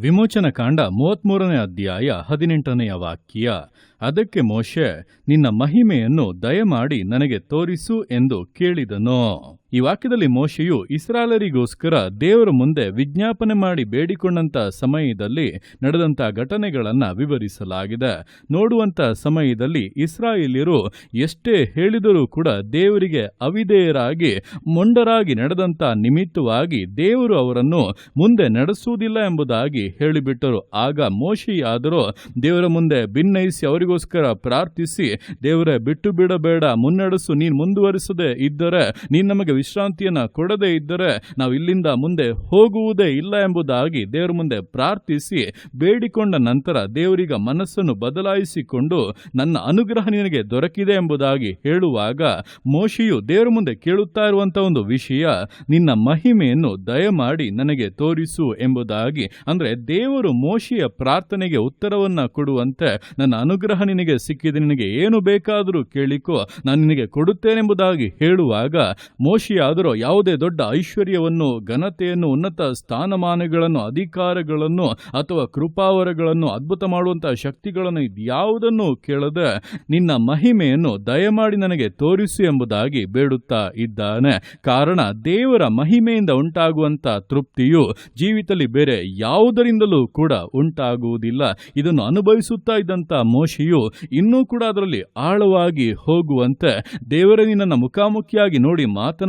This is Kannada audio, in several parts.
ವಿಮೋಚನ ಕಾಂಡ ಮೂವತ್ಮೂರನೇ ಅಧ್ಯಾಯ ಹದಿನೆಂಟನೆಯ ವಾಕ್ಯ. ಅದಕ್ಕೆ ಮೋಶೆ, ನಿನ್ನ ಮಹಿಮೆಯನ್ನು ದಯಮಾಡಿ ನನಗೆ ತೋರಿಸು ಎಂದು ಕೇಳಿದನು. ಈ ವಾಕ್ಯದಲ್ಲಿ ಮೋಶೆಯು ಇಸ್ರಾಲರಿಗೋಸ್ಕರ ದೇವರ ಮುಂದೆ ವಿಜ್ಞಾಪನೆ ಮಾಡಿ ಬೇಡಿಕೊಂಡಂತ ಸಮಯದಲ್ಲಿ ನಡೆದಂತ ಘಟನೆಗಳನ್ನು ವಿವರಿಸಲಾಗಿದೆ. ನೋಡುವಂತ ಸಮಯದಲ್ಲಿ ಇಸ್ರಾಯೇಲಿಯರು ಎಷ್ಟೇ ಹೇಳಿದರೂ ಕೂಡ ದೇವರಿಗೆ ಅವಿಧೇಯರಾಗಿ, ಮೊಂಡರಾಗಿ ನಡೆದಂತ ನಿಮಿತ್ತವಾಗಿ ದೇವರು ಅವರನ್ನು ಮುಂದೆ ನಡೆಸುವುದಿಲ್ಲ ಎಂಬುದಾಗಿ ಹೇಳಿಬಿಟ್ಟರು. ಆಗ ಮೋಶೆಯಾದರೂ ದೇವರ ಮುಂದೆ ಭಿನ್ನಯಿಸಿ ಅವರಿಗೋಸ್ಕರ ಪ್ರಾರ್ಥಿಸಿ, ದೇವರೇ ಬಿಟ್ಟು ಬಿಡಬೇಡ ಮುನ್ನಡೆಸು, ನೀನು ಮುಂದುವರಿಸದೆ ಇದ್ದರೆ ನೀನು ನಮಗೆ ವಿಶ್ರಾಂತಿಯನ್ನ ಕೊಡದೇ ಇದ್ದರೆ ನಾವು ಇಲ್ಲಿಂದ ಮುಂದೆ ಹೋಗುವುದೇ ಇಲ್ಲ ಎಂಬುದಾಗಿ ದೇವರ ಮುಂದೆ ಪ್ರಾರ್ಥಿಸಿ ಬೇಡಿಕೊಂಡ ನಂತರ ದೇವರಿಗ ಮನಸ್ಸನ್ನು ಬದಲಾಯಿಸಿಕೊಂಡು ನನ್ನ ಅನುಗ್ರಹ ನಿನಗೆ ದೊರಕಿದೆ ಎಂಬುದಾಗಿ ಹೇಳುವಾಗ ಮೋಶಿಯು ದೇವರ ಮುಂದೆ ಕೇಳುತ್ತಾ ಇರುವಂತಹ ಒಂದು ವಿಷಯ, ನಿನ್ನ ಮಹಿಮೆಯನ್ನು ದಯಮಾಡಿ ನನಗೆ ತೋರಿಸು ಎಂಬುದಾಗಿ. ಅಂದ್ರೆ ದೇವರು ಮೋಶಿಯ ಪ್ರಾರ್ಥನೆಗೆ ಉತ್ತರವನ್ನ ಕೊಡುವಂತೆ ನನ್ನ ಅನುಗ್ರಹ ನಿನಗೆ ಸಿಕ್ಕಿದೆ, ನಿನಗೆ ಏನು ಬೇಕಾದರೂ ಕೇಳಿಕೋ, ನಾನು ನಿನಗೆ ಕೊಡುತ್ತೇನೆಂಬುದಾಗಿ ಹೇಳುವಾಗ ಮೋಶೆಯಾದರೂ ಯಾವುದೇ ದೊಡ್ಡ ಐಶ್ವರ್ಯವನ್ನು, ಘನತೆಯನ್ನು, ಉನ್ನತ ಸ್ಥಾನಮಾನಗಳನ್ನು, ಅಧಿಕಾರಗಳನ್ನು ಅಥವಾ ಕೃಪಾವರಗಳನ್ನು, ಅದ್ಭುತ ಮಾಡುವಂತಹ ಶಕ್ತಿಗಳನ್ನು ಇದ್ಯಾವುದನ್ನು ಕೇಳದೆ ನಿನ್ನ ಮಹಿಮೆಯನ್ನು ದಯಮಾಡಿ ನನಗೆ ತೋರಿಸು ಎಂಬುದಾಗಿ ಬೇಡುತ್ತಾ ಇದ್ದಾನೆ. ಕಾರಣ ದೇವರ ಮಹಿಮೆಯಿಂದ ಉಂಟಾಗುವಂತ ತೃಪ್ತಿಯು ಜೀವಿತದಲ್ಲಿ ಬೇರೆ ಯಾವುದರಿಂದಲೂ ಕೂಡ ಉಂಟಾಗುವುದಿಲ್ಲ. ಇದನ್ನು ಅನುಭವಿಸುತ್ತಾ ಇದ್ದಂಥ ಮೋಶಿಯು ಇನ್ನೂ ಕೂಡ ಅದರಲ್ಲಿ ಆಳವಾಗಿ ಹೋಗುವಂತೆ ದೇವರೇ ನಿನ್ನನ್ನು ಮುಖಾಮುಖಿಯಾಗಿ ನೋಡಿ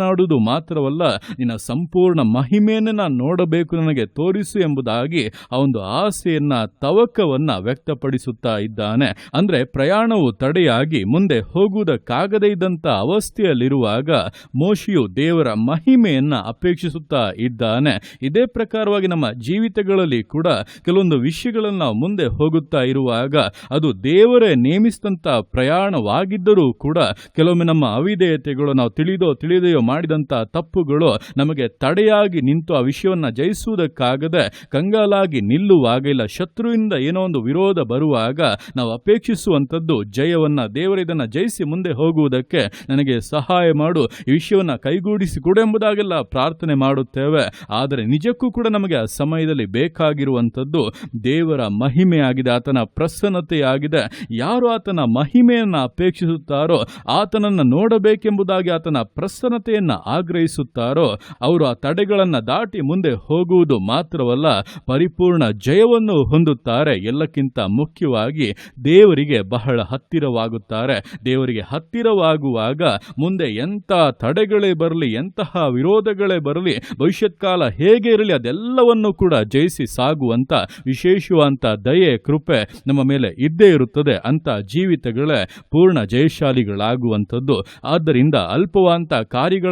ಮಾತನಾಡುವುದು ಮಾತ್ರವಲ್ಲ, ನಿನ್ನ ಸಂಪೂರ್ಣ ಮಹಿಮೆಯನ್ನು ನಾನು ನೋಡಬೇಕು, ನನಗೆ ತೋರಿಸು ಎಂಬುದಾಗಿ ಆ ಒಂದು ಆಸೆಯನ್ನ, ತವಕವನ್ನ ವ್ಯಕ್ತಪಡಿಸುತ್ತಾ ಇದ್ದಾನೆ. ಅಂದ್ರೆ ಪ್ರಯಾಣವು ತಡೆಯಾಗಿ ಮುಂದೆ ಹೋಗುವುದಕ್ಕಾಗದೇ ಇದ್ದಂತ ಅವಸ್ಥೆಯಲ್ಲಿರುವಾಗ ಮೋಶಿಯು ದೇವರ ಮಹಿಮೆಯನ್ನ ಅಪೇಕ್ಷಿಸುತ್ತಾ ಇದ್ದಾನೆ. ಇದೇ ಪ್ರಕಾರವಾಗಿ ನಮ್ಮ ಜೀವಿತಗಳಲ್ಲಿ ಕೂಡ ಕೆಲವೊಂದು ವಿಷಯಗಳನ್ನು ಮುಂದೆ ಹೋಗುತ್ತಾ ಇರುವಾಗ ಅದು ದೇವರೇ ನೇಮಿಸಿದಂತ ಪ್ರಯಾಣವಾಗಿದ್ದರೂ ಕೂಡ ಕೆಲವೊಮ್ಮೆ ನಮ್ಮ ಅವಿಧೇಯತೆಗಳು ನಾವು ತಿಳಿದೋ ತಿಳಿದೆಯೋ ಮಾಡಿದಂತ ತಪ್ಪುಗಳು ನಮಗೆ ತಡೆಯಾಗಿ ನಿಂತು ಆ ವಿಷಯವನ್ನು ಜಯಿಸುವುದಕ್ಕಾಗದೆ ಕಂಗಾಲಾಗಿ ನಿಲ್ಲುವಾಗ ಇಲ್ಲ ಶತ್ರುವಿಂದ ಏನೋ ಒಂದು ವಿರೋಧ ಬರುವಾಗ ನಾವು ಅಪೇಕ್ಷಿಸುವಂಥದ್ದು ಜಯವನ್ನ ದೇವರ ಇದನ್ನ ಜಯಿಸಿ ಮುಂದೆ ಹೋಗುವುದಕ್ಕೆ ನನಗೆ ಸಹಾಯ ಮಾಡು. ಈ ವಿಷಯವನ್ನು ಕೈಗೂಡಿಸಿ ಕೊಡು ಎಂಬುದಾಗೆಲ್ಲ ಪ್ರಾರ್ಥನೆ ಮಾಡುತ್ತೇವೆ. ಆದರೆ ನಿಜಕ್ಕೂ ಕೂಡ ನಮಗೆ ಆ ಸಮಯದಲ್ಲಿ ಬೇಕಾಗಿರುವಂಥದ್ದು ದೇವರ ಮಹಿಮೆಯಾಗಿದೆ, ಆತನ ಪ್ರಸನ್ನತೆಯಾಗಿದೆ. ಯಾರು ಆತನ ಮಹಿಮೆಯನ್ನು ಅಪೇಕ್ಷಿಸುತ್ತಾರೋ ಆತನನ್ನು ನೋಡಬೇಕೆಂಬುದಾಗಿ ಆತನ ಪ್ರಸನ್ನತೆಯನ್ನು ಆಗ್ರಹಿಸುತ್ತಾರೋ ಅವರು ಆ ತಡೆಗಳನ್ನು ದಾಟಿ ಮುಂದೆ ಹೋಗುವುದು ಮಾತ್ರವಲ್ಲ, ಪರಿಪೂರ್ಣ ಜಯವನ್ನು ಹೊಂದುತ್ತಾರೆ. ಎಲ್ಲಕ್ಕಿಂತ ಮುಖ್ಯವಾಗಿ ದೇವರಿಗೆ ಬಹಳ ಹತ್ತಿರವಾಗುತ್ತಾರೆ. ದೇವರಿಗೆ ಹತ್ತಿರವಾಗುವಾಗ ಮುಂದೆ ಎಂಥ ತಡೆಗಳೇ ಬರಲಿ, ಎಂತಹ ವಿರೋಧಗಳೇ ಬರಲಿ, ಭವಿಷ್ಯತ್ ಕಾಲ ಹೇಗೆ ಇರಲಿ, ಅದೆಲ್ಲವನ್ನು ಕೂಡ ಜಯಿಸಿ ಸಾಗುವಂಥ ವಿಶೇಷವಾದಂಥ ದಯೆ, ಕೃಪೆ ನಮ್ಮ ಮೇಲೆ ಇದ್ದೇ ಇರುತ್ತದೆ ಅಂತ ಜೀವಿತಗಳೇ ಪೂರ್ಣ ಜಯಶಾಲಿಗಳಾಗುವಂಥದ್ದು. ಆದ್ದರಿಂದ ಅಲ್ಪವಾದಂಥ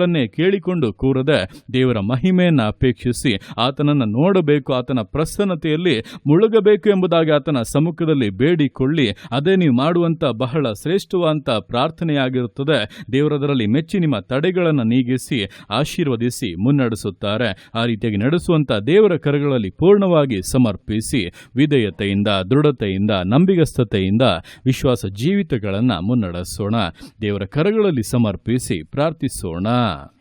ಕಾರ್ಯಗಳನ್ನೇ ಕೇಳಿಕೊಂಡು ಕೂರದೆ ದೇವರ ಮಹಿಮೆಯನ್ನು ಅಪೇಕ್ಷಿಸಿ ಆತನನ್ನು ನೋಡಬೇಕು, ಆತನ ಪ್ರಸನ್ನತೆಯಲ್ಲಿ ಮುಳುಗಬೇಕು ಎಂಬುದಾಗಿ ಆತನ ಸಮ್ಮುಖದಲ್ಲಿ ಬೇಡಿಕೊಳ್ಳಿ. ಅದೇ ನೀವು ಮಾಡುವಂತ ಬಹಳ ಶ್ರೇಷ್ಠವಾದಂಥ ಪ್ರಾರ್ಥನೆಯಾಗಿರುತ್ತದೆ. ದೇವರದರಲ್ಲಿ ಮೆಚ್ಚಿ ನಿಮ್ಮ ತಡೆಗಳನ್ನು ನೀಗಿಸಿ, ಆಶೀರ್ವದಿಸಿ ಮುನ್ನಡೆಸುತ್ತಾರೆ. ಆ ರೀತಿಯಾಗಿ ನಡೆಸುವಂತ ದೇವರ ಕರಗಳಲ್ಲಿ ಪೂರ್ಣವಾಗಿ ಸಮರ್ಪಿಸಿ, ವಿಧೇಯತೆಯಿಂದ, ದೃಢತೆಯಿಂದ, ನಂಬಿಗಸ್ತತೆಯಿಂದ ವಿಶ್ವಾಸ ಜೀವಿತಗಳನ್ನು ಮುನ್ನಡೆಸೋಣ. ದೇವರ ಕರಗಳಲ್ಲಿ ಸಮರ್ಪಿಸಿ ಪ್ರಾರ್ಥಿಸೋಣ.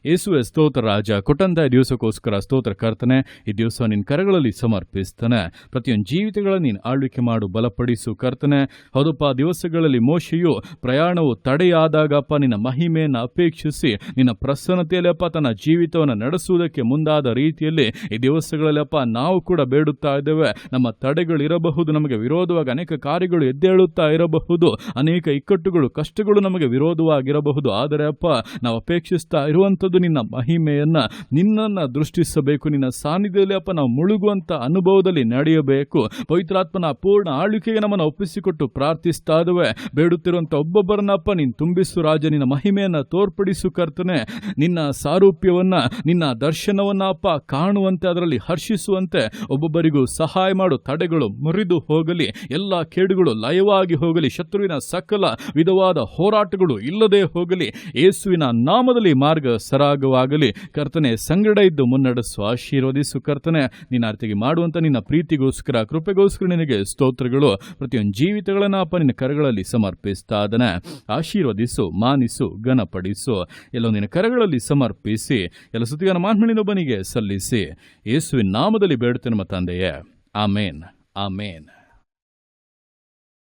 ಯೇಸುವೆ ಸ್ತೋತ್ರ ರಾಜ ಕೊಟ್ಟಂತ ದಿವಸಕ್ಕೋಸ್ಕರ ಸ್ತೋತ್ರ ಕರ್ತನೆ, ಈ ದಿವಸ ನಿನ್ನ ಕರಗಳಲ್ಲಿ ಸಮರ್ಪಿಸ್ತಾನೆ. ಪ್ರತಿಯೊಂದು ಜೀವಿತಗಳ ನೀನು ಆಳ್ವಿಕೆ ಮಾಡು, ಬಲಪಡಿಸು ಕರ್ತನೆ. ಹೌದಪ್ಪ ದಿವಸಗಳಲ್ಲಿ ಮೋಶೆಯು ಪ್ರಯಾಣವು ತಡೆಯಾದಾಗಪ್ಪ ನಿನ್ನ ಮಹಿಮೆಯನ್ನು ಅಪೇಕ್ಷಿಸಿ, ನಿನ್ನ ಪ್ರಸನ್ನತೆಯಲ್ಲಿ ಅಪ್ಪ ತನ್ನ ಜೀವಿತವನ್ನು ನಡೆಸುವುದಕ್ಕೆ ಮುಂದಾದ ರೀತಿಯಲ್ಲಿ ಈ ದಿವಸಗಳಲ್ಲಪ್ಪ ನಾವು ಕೂಡ ಬೇಡುತ್ತಾ ಇದ್ದೇವೆ. ನಮ್ಮ ತಡೆಗಳಿರಬಹುದು ನಮಗೆ ವಿರೋಧವಾಗಿ ಅನೇಕ ಕಾರ್ಯಗಳು ಎದ್ದೇಳುತ್ತಾ ಇರಬಹುದು. ಅನೇಕ ಇಕ್ಕಟ್ಟುಗಳು, ಕಷ್ಟಗಳು ನಮಗೆ ವಿರೋಧವಾಗಿರಬಹುದು. ಆದರೆ ಅಪ್ಪ, ನಾವು ಅಪೇಕ್ಷಿಸ್ತಾ ಇರುವಂಥದ್ದು ನಿನ್ನ ಮಹಿಮೆಯನ್ನು ನಿನ್ನನ್ನು ದೃಷ್ಟಿಸಬೇಕು. ನಿನ್ನ ಸಾನ್ನಿಧ್ಯದಲ್ಲಿ ಅಪ್ಪ, ನಾವು ಮುಳುಗುವಂಥ ಅನುಭವದಲ್ಲಿ ನಡೆಯಬೇಕು. ಪವಿತ್ರಾತ್ಮನ ಪೂರ್ಣ ಆಳ್ವಿಕೆಗೆ ನಮ್ಮನ್ನು ಒಪ್ಪಿಸಿಕೊಟ್ಟು ಪ್ರಾರ್ಥಿಸ್ತಾ ಇದುವೆ ಬೇಡುತ್ತಿರುವಂಥ ಒಬ್ಬೊಬ್ಬರನ್ನಪ್ಪ ನೀನು ತುಂಬಿಸು ರಾಜ, ನಿನ್ನ ಮಹಿಮೆಯನ್ನು ತೋರ್ಪಡಿಸು ಕರ್ತನೆ. ನಿನ್ನ ಸಾರೂಪ್ಯವನ್ನ, ನಿನ್ನ ದರ್ಶನವನ್ನ ಅಪ್ಪ, ಕಾಣುವಂತೆ ಅದರಲ್ಲಿ ಹರ್ಷಿಸುವಂತೆ ಒಬ್ಬೊಬ್ಬರಿಗೂ ಸಹಾಯ ಮಾಡು. ತಡೆಗಳು ಮುರಿದು ಹೋಗಲಿ, ಎಲ್ಲ ಕೇಡುಗಳು ಲಯವಾಗಿ ಹೋಗಲಿ, ಶತ್ರುವಿನ ಸಕಲ ವಿಧವಾದ ಹೋರಾಟಗಳು ಇಲ್ಲದೆ ಹೋಗಲಿ. ಯೇಸುವಿನ ನಾಮದಲ್ಲಿ ಮಾರ್ಗ ಸರಾಗವಾಗಲಿ ಕರ್ತನೆ, ಸಂಗಡ ಇದ್ದು ಮುನ್ನಡೆಸು, ಆಶೀರ್ವದಿಸು ಕರ್ತನೆ. ನಿನ್ನ ಅರ್ಥಿಗೆ ಮಾಡುವಂತ ನಿನ್ನ ಪ್ರೀತಿಗೋಸ್ಕರ, ಕೃಪೆಗೋಸ್ಕರ ನಿನಗೆ ಸ್ತೋತ್ರಗಳು. ಪ್ರತಿಯೊಂದು ಜೀವಿತಗಳನ್ನ ಅಪ್ಪ ನಿನ್ನ ಕರಗಳಲ್ಲಿ ಸಮರ್ಪಿಸ್ತಾ ಇದ್ದಾನೆ. ಆಶೀರ್ವದಿಸು, ಮಾನಿಸು, ಘನಪಡಿಸು. ಎಲ್ಲ ನಿನ್ನ ಕರಗಳಲ್ಲಿ ಸಮರ್ಪಿಸಿ, ಎಲ್ಲ ಸುತ್ತಿಗನ ಮಾನ್ಮಣಿನೊಬ್ಬನಿಗೆ ಸಲ್ಲಿಸಿ. ಯೇಸುವಿನ ನಾಮದಲ್ಲಿ ಬೇಡುತ್ತೆ ನಮ್ಮ ತಂದೆಯೇ. ಆಮೇನ್. ಆಮೇನ್.